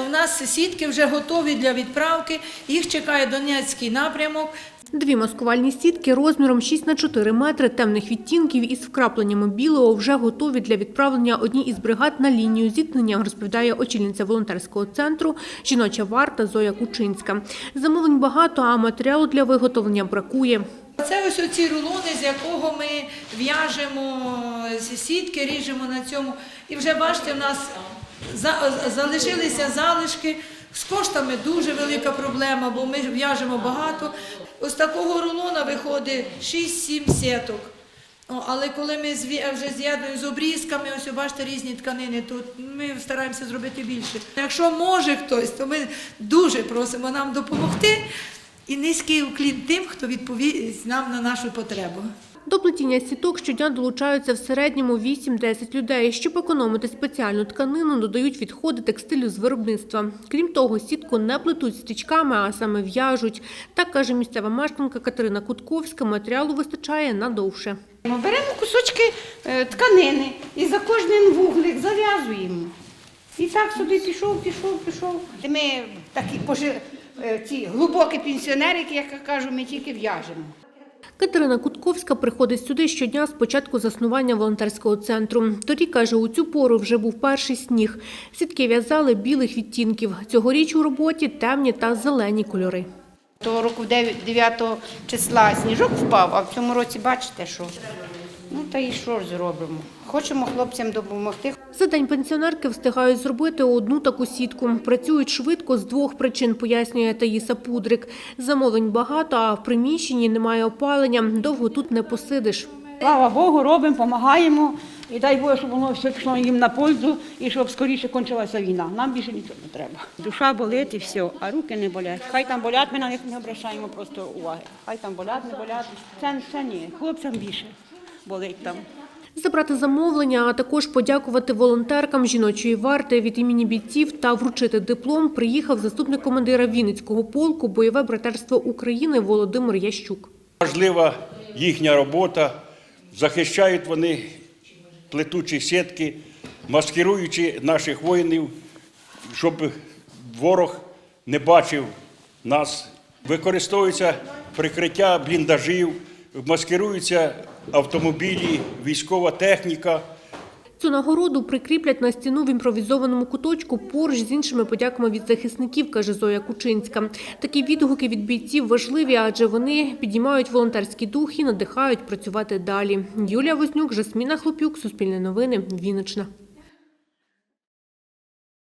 у нас сітки вже готові для відправки. Їх чекає Донецький напрямок. Дві маскувальні сітки розміром 6 на 4 метри темних відтінків із вкрапленнями білого вже готові для відправлення одній із бригад на лінію зіткнення, розповідає очільниця волонтерського центру «Жіноча варта» Зоя Кучинська. Замовлень багато, а матеріалу для виготовлення бракує. Це ось оці рулони, з якого ми в'яжемо сітки, ріжемо на цьому. І вже бачите, в нас залишилися залишки. З коштами дуже велика проблема, бо ми в'яжемо багато. Ось такого рулона виходить 6-7 сіток. Але коли ми вже з'єднуємо з обрізками, ось бачите різні тканини, то ми стараємося зробити більше. Якщо може хтось, то ми дуже просимо нам допомогти. І низький уклін тим, хто відповість нам на нашу потребу. До плетіння сіток щодня долучаються в середньому 8-10 людей. Щоб економити спеціальну тканину, додають відходи текстилю з виробництва. Крім того, сітку не плетуть стрічками, а саме в'яжуть. Так каже місцева мешканка Катерина Кутковська, матеріалу вистачає надовше. Ми беремо кусочки е, тканини і за кожен вуглик зав'язуємо. І так собі пішов, пішов, пішов. Ми такі пожи- е, ці глибокі пенсіонерики, як я кажу, ми тільки в'яжемо. Катерина Кутковська приходить сюди щодня з початку заснування волонтерського центру. Торік, каже, у цю пору вже був перший сніг. Сітки в'язали білих відтінків. Цьогоріч у роботі темні та зелені кольори. Того року 9 числа сніжок впав, а в цьому році бачите, що. Ну та і що ж зробимо? Хочемо хлопцям допомогти. За день пенсіонерки встигають зробити одну таку сітку. Працюють швидко з двох причин, пояснює Таїса Пудрик. Замовлень багато, а в приміщенні немає опалення. Довго тут не посидиш. Слава Богу, робимо, допомагаємо. І дай Боже, щоб воно все пішло їм на пользу і щоб скоріше кончилася війна. Нам більше нічого не треба. Душа болить і все, а руки не болять. Хай там болять, ми на них не обращаємо просто уваги. Хай там болять, не болять. Це, це ні, хлопцям більше болить там. Забрати замовлення, а також подякувати волонтеркам жіночої варти від імені бійців та вручити диплом приїхав заступник командира Вінницького полку бойове братерство України Володимир Ящук. Важлива їхня робота. Захищають вони плетучі сітки, маскируючи наших воїнів, щоб ворог не бачив нас. Використовується прикриття бліндажів, маскируються автомобілі, військова техніка. Цю нагороду прикріплять на стіну в імпровізованому куточку поруч з іншими подяками від захисників, каже Зоя Кучинська. Такі відгуки від бійців важливі, адже вони підіймають волонтерський дух і надихають працювати далі. Юлія Вознюк, Жасміна Хлопюк, Суспільне новини, Вінниччина.